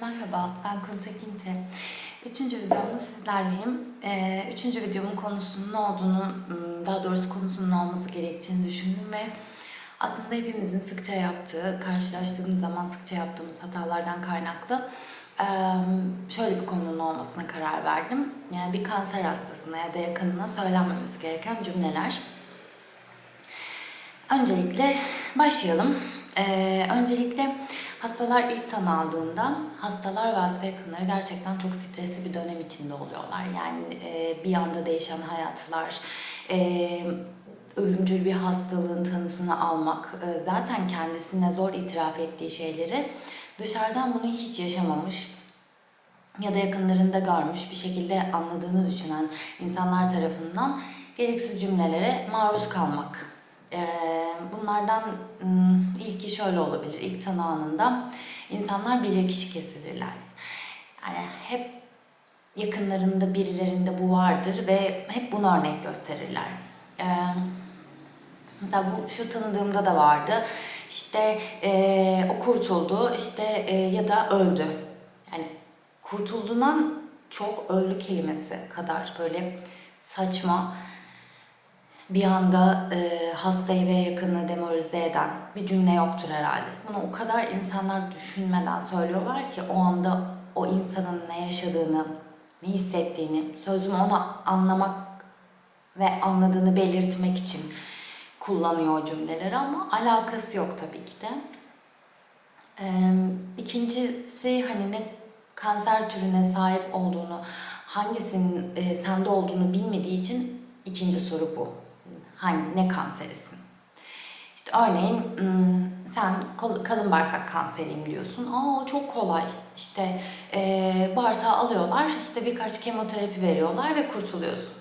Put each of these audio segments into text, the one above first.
Merhaba, ben Kuntakinte. Üçüncü videomda sizlerleyim. Ee, üçüncü videomun konusunun ne olduğunu, daha doğrusu konusunun olması gerektiğini düşündüm ve aslında hepimizin sıkça yaptığı, karşılaştığımız zaman sıkça yaptığımız hatalardan kaynaklı şöyle bir konunun olmasına karar verdim. Yani bir kanser hastasına ya da yakınına söylenmemesi gereken cümleler. Öncelikle başlayalım. Ee, öncelikle hastalar ilk tanı aldığında hastalar ve hasta yakınları gerçekten çok stresli bir dönem içinde oluyorlar. Yani e, bir anda değişen hayatlar, e, ölümcül bir hastalığın tanısını almak, e, zaten kendisine zor itiraf ettiği şeyleri dışarıdan bunu hiç yaşamamış ya da yakınlarında görmüş bir şekilde anladığını düşünen insanlar tarafından gereksiz cümlelere maruz kalmak. Bunlardan ilki şöyle olabilir. İlk tanı anında insanlar bilirkişi kesilirler. Yani hep yakınlarında birilerinde bu vardır ve hep bunu örnek gösterirler. Mesela bu şu tanıdığımda da vardı. İşte eee, o kurtuldu işte ya da öldü. Yani kurtulduğundan çok öldü kelimesi kadar böyle saçma bir anda eee, hastayı ve yakını demoralize eden bir cümle yoktur herhalde. Bunu o kadar insanlar düşünmeden söylüyorlar ki o anda o insanın ne yaşadığını, ne hissettiğini, sözüm ona anlamak ve anladığını belirtmek için kullanıyor o cümleleri ama alakası yok tabii ki de. Ee, ikincisi hani ne kanser türüne sahip olduğunu, hangisinin e, sende olduğunu bilmediği için ikinci soru bu. Hangi, ne kanserisin? İşte örneğin sen kalın bağırsak kanseriyim diyorsun. Aa çok kolay. İşte e, bağırsağı alıyorlar, işte birkaç kemoterapi veriyorlar ve kurtuluyorsun.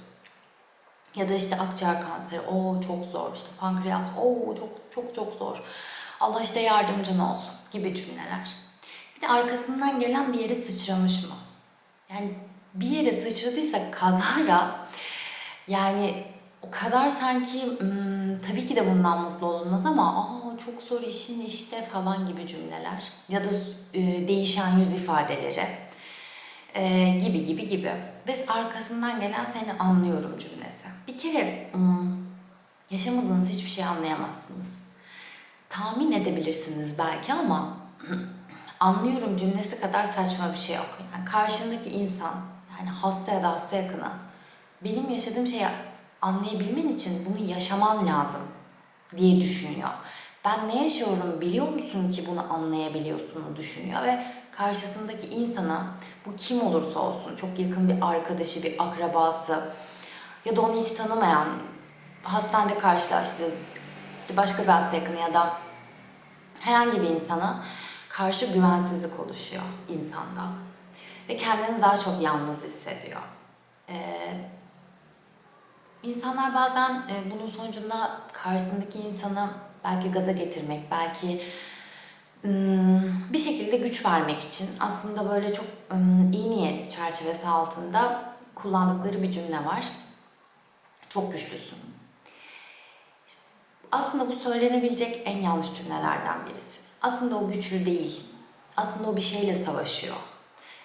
Ya da işte akciğer kanseri, o çok zor. İşte pankreas, o çok çok çok zor. Allah işte yardımcın olsun gibi cümleler. Bir de arkasından gelen bir yere sıçramış mı? Yani bir yere sıçradıysa kazara yani o kadar sanki hmm, tabii ki de bundan mutlu olunmaz ama aa çok zor işin işte falan gibi cümleler ya da e, değişen yüz ifadeleri e, gibi gibi gibi ve arkasından gelen seni anlıyorum cümlesi. Bir kere hmm, yaşamadığınız hiçbir şey anlayamazsınız. Tahmin edebilirsiniz belki ama anlıyorum cümlesi kadar saçma bir şey yok. Yani karşındaki insan yani hasta ya da hasta yakını benim yaşadığım şeyi anlayabilmen için bunu yaşaman lazım diye düşünüyor. Ben ne yaşıyorum biliyor musun ki bunu anlayabiliyorsun düşünüyor ve karşısındaki insana bu kim olursa olsun çok yakın bir arkadaşı, bir akrabası ya da onu hiç tanımayan hastanede karşılaştığı başka bir hasta yakını ya da herhangi bir insana karşı güvensizlik oluşuyor insanda. Ve kendini daha çok yalnız hissediyor. Ee, insanlar bazen e, bunun sonucunda karşısındaki insanı belki gaza getirmek, belki bir şekilde güç vermek için aslında böyle çok iyi niyet çerçevesi altında kullandıkları bir cümle var. Çok güçlüsün. Aslında bu söylenebilecek en yanlış cümlelerden birisi. Aslında o güçlü değil. Aslında o bir şeyle savaşıyor.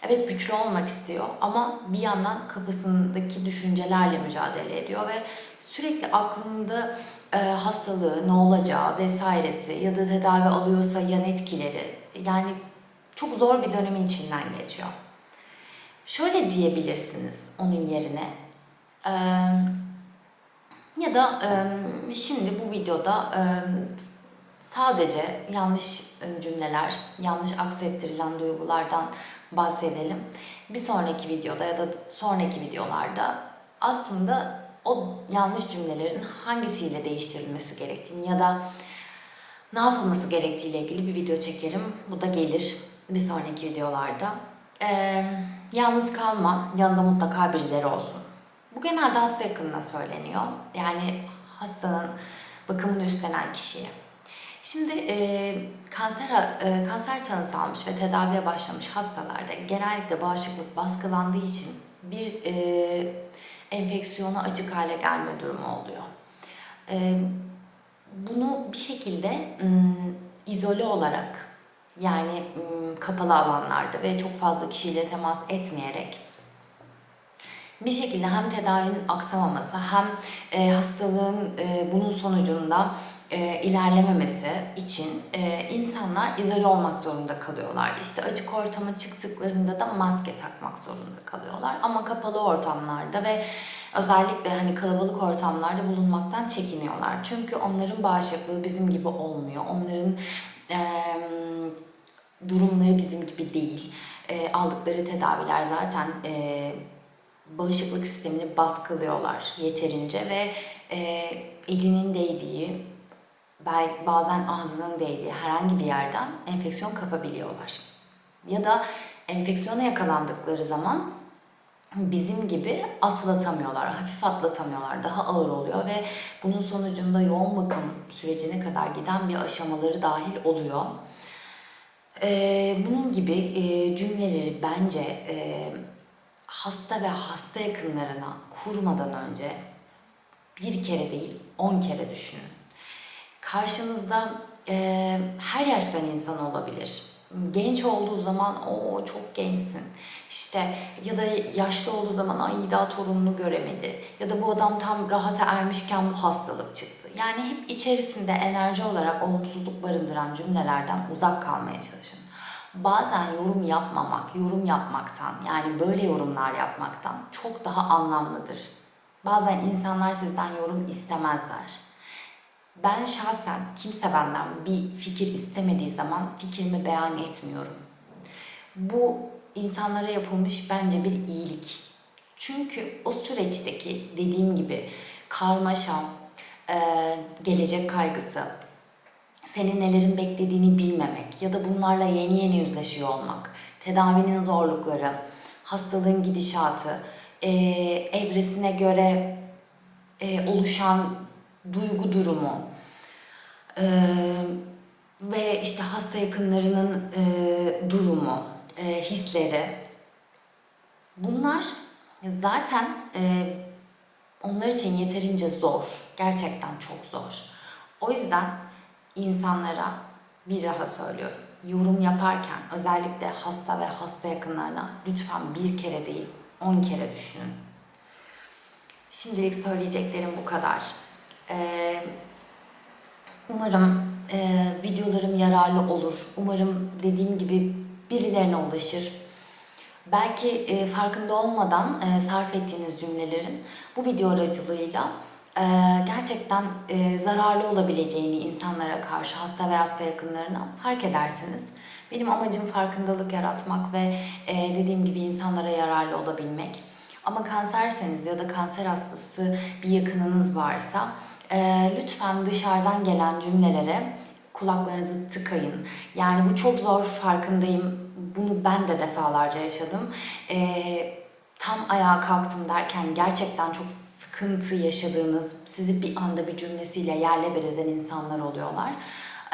Evet güçlü olmak istiyor ama bir yandan kafasındaki düşüncelerle mücadele ediyor ve sürekli aklında e, hastalığı, ne olacağı vesairesi ya da tedavi alıyorsa yan etkileri yani çok zor bir dönemin içinden geçiyor. Şöyle diyebilirsiniz onun yerine. Eee ya da e, şimdi bu videoda e, sadece yanlış cümleler, yanlış aksettirilen duygulardan bahsedelim. Bir sonraki videoda ya da sonraki videolarda aslında o yanlış cümlelerin hangisiyle değiştirilmesi gerektiğini ya da ne yapılması gerektiğiyle ilgili bir video çekerim. Bu da gelir bir sonraki videolarda. Ee, yalnız kalma, yanında mutlaka birileri olsun. Bu genelde hasta yakınına söyleniyor. Yani hastanın bakımını üstlenen kişiye. Şimdi e, kanser e, kanser tanısı almış ve tedaviye başlamış hastalarda genellikle bağışıklık baskılandığı için bir e, enfeksiyona açık hale gelme durumu oluyor. E, bunu bir şekilde m, izole olarak Yani ım, kapalı alanlarda ve çok fazla kişiyle temas etmeyerek bir şekilde hem tedavinin aksamaması hem e, hastalığın e, bunun sonucunda e, ilerlememesi için e, insanlar izole olmak zorunda kalıyorlar. İşte açık ortama çıktıklarında da maske takmak zorunda kalıyorlar. Ama kapalı ortamlarda ve özellikle hani kalabalık ortamlarda bulunmaktan çekiniyorlar. Çünkü onların bağışıklığı bizim gibi olmuyor. Onların e, durumları bizim gibi değil. E, aldıkları tedaviler zaten e, bağışıklık sistemini baskılıyorlar yeterince ve e, elinin değdiği, bazen ağzının değdiği herhangi bir yerden enfeksiyon kapabiliyorlar. Ya da enfeksiyona yakalandıkları zaman bizim gibi atlatamıyorlar, hafif atlatamıyorlar, daha ağır oluyor ve bunun sonucunda yoğun bakım sürecine kadar giden bir aşamaları dahil oluyor. Ee, bunun gibi e, cümleleri bence e, hasta ve hasta yakınlarına kurmadan önce bir kere değil on kere düşünün. Karşınızda e, her yaştan insan olabilir. Genç olduğu zaman o çok gençsin. İşte ya da yaşlı olduğu zaman ay daha torununu göremedi. Ya da bu adam tam rahata ermişken bu hastalık çıktı. Yani hep içerisinde enerji olarak olumsuzluk barındıran cümlelerden uzak kalmaya çalışın. Bazen yorum yapmamak, yorum yapmaktan yani böyle yorumlar yapmaktan çok daha anlamlıdır. Bazen insanlar sizden yorum istemezler. Ben şahsen kimse benden bir fikir istemediği zaman fikrimi beyan etmiyorum. Bu insanlara yapılmış bence bir iyilik. Çünkü o süreçteki dediğim gibi karmaşa, e, gelecek kaygısı, senin nelerin beklediğini bilmemek ya da bunlarla yeni yeni yüzleşiyor olmak, tedavinin zorlukları, hastalığın gidişatı, e, evresine göre e, oluşan duygu durumu e, ve işte hasta yakınlarının e, durumu, e, hisleri bunlar zaten e, onlar için yeterince zor. Gerçekten çok zor. O yüzden insanlara bir daha söylüyorum. Yorum yaparken özellikle hasta ve hasta yakınlarına lütfen bir kere değil on kere düşünün. Şimdilik söyleyeceklerim bu kadar. Umarım videolarım yararlı olur. Umarım dediğim gibi birilerine ulaşır. Belki farkında olmadan sarf ettiğiniz cümlelerin bu video aracılığıyla gerçekten zararlı olabileceğini insanlara karşı, hasta ve hasta yakınlarına fark edersiniz. Benim amacım farkındalık yaratmak ve dediğim gibi insanlara yararlı olabilmek. Ama kanserseniz ya da kanser hastası bir yakınınız varsa e, lütfen dışarıdan gelen cümlelere kulaklarınızı tıkayın. Yani bu çok zor farkındayım. Bunu ben de defalarca yaşadım. E, tam ayağa kalktım derken gerçekten çok sıkıntı yaşadığınız, sizi bir anda bir cümlesiyle yerle bir eden insanlar oluyorlar.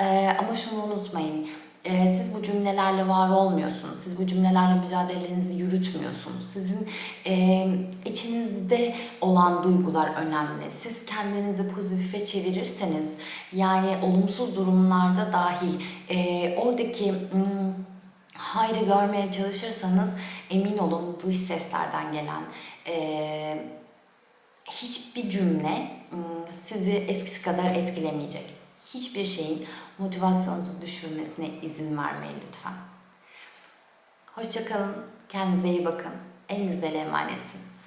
Ee, ama şunu unutmayın, ee, siz bu cümlelerle var olmuyorsunuz, siz bu cümlelerle mücadelenizi yürütmüyorsunuz. Sizin e, içinizde olan duygular önemli. Siz kendinizi pozitife çevirirseniz, yani olumsuz durumlarda dahil e, oradaki... Hmm, hayrı görmeye çalışırsanız emin olun dış seslerden gelen e, hiçbir cümle ım, sizi eskisi kadar etkilemeyecek. Hiçbir şeyin motivasyonunuzu düşürmesine izin vermeyin lütfen. Hoşçakalın, kendinize iyi bakın. Güzel emanetsiniz.